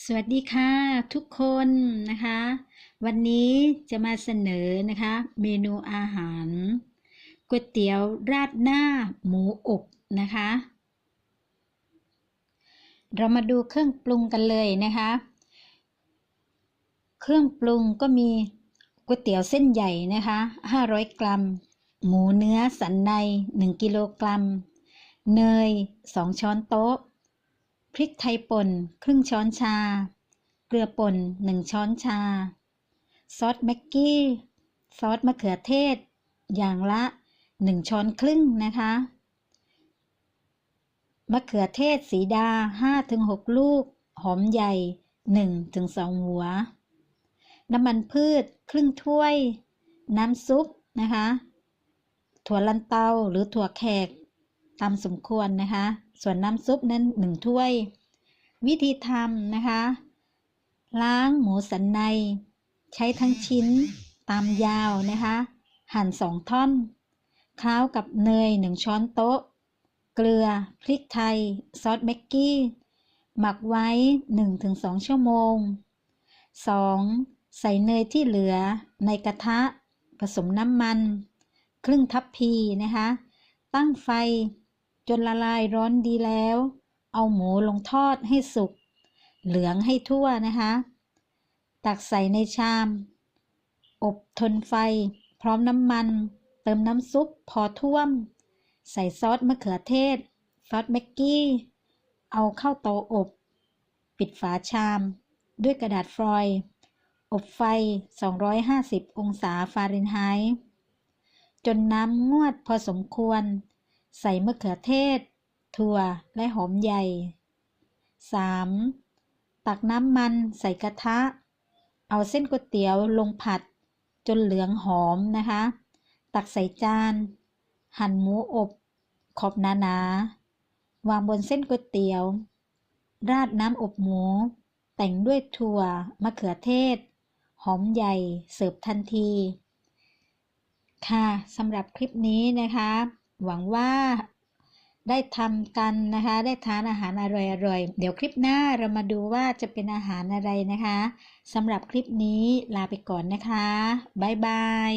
สวัสดีค่ะทุกคนนะคะ วันนี้จะมาเสนอนะคะ เมนูอาหารก๋วยเตี๋ยวราดหน้าหมูอบนะคะ เรามาดูเครื่องปรุงกันเลยนะคะ เครื่องปรุงก็มีก๋วยเตี๋ยวเส้นใหญ่นะคะ 500 กรัม หมูเนื้อสันใน 1 กิโลกรัม เนย 2 ช้อนโต๊ะ พริกไทยป่นครึ่งช้อนชา เกลือป่น1ช้อนชา ซอสแม็กกี้ ซอสมะเขือเทศ อย่างละ1ช้อนครึ่งนะคะ มะเขือเทศสีดา5-6ลูก หอมใหญ่1-2หัว น้ำมันพืชครึ่งถ้วย น้ำซุปนะคะ ถั่วลันเตาหรือถั่วแขกตามสมควรนะคะ ส่วนน้ำซุปนั้นหนึ่งถ้วย วิธีทำนะคะ ล้างหมูสันใน ใช้ทั้งชิ้นตามยาวนะคะ หั่นสองท่อน คล้าวกับเนยหนึ่งช้อนโต๊ะ เกลือ พริกไทย ซอสแม็กกี้ หมักไว้ 1-2 ชั่วโมง 2. ใส่เนยที่เหลือในกระทะ ผสมน้ำมัน ครึ่งทัพพีนะคะ ตั้งไฟ จนละลายร้อนดีแล้ว เอาหมูลงทอดให้สุก เหลืองให้ทั่วนะคะ ตักใส่ในชาม อบทนไฟ พร้อมน้ำมัน เติมน้ำซุปพอท่วม ใส่ซอสมะเขือเทศ ซอสแม็กกี้ เอาเข้าเตาอบ ปิดฝาชาม ด้วยกระดาษฟอยล์อบไฟ 250 องศาฟาเรนไฮต์ จนน้ำงวดพอสมควร ใส่มะเขือเทศ ถั่ว และหอมใหญ่ 3. ตักน้ำมันใส่กระทะ เอาเส้นก๋วยเตี๋ยวลงผัด จนเหลืองหอมนะคะ ตักใส่จาน หั่นหมูอบ ขอบหนาๆ วางบนเส้นก๋วยเตี๋ยว ราดน้ำอบหมู แต่งด้วยถั่ว มะเขือเทศ หอมใหญ่ เสิร์ฟทันที ค่ะสำหรับคลิปนี้นะคะ หวังว่าได้ทำกันนะคะ ได้ทานอาหารอร่อยๆ เดี๋ยวคลิปหน้าเรามาดูว่าจะเป็นอาหารอะไรนะคะสำหรับคลิปนี้ลาไปก่อนนะคะ บ๊ายบาย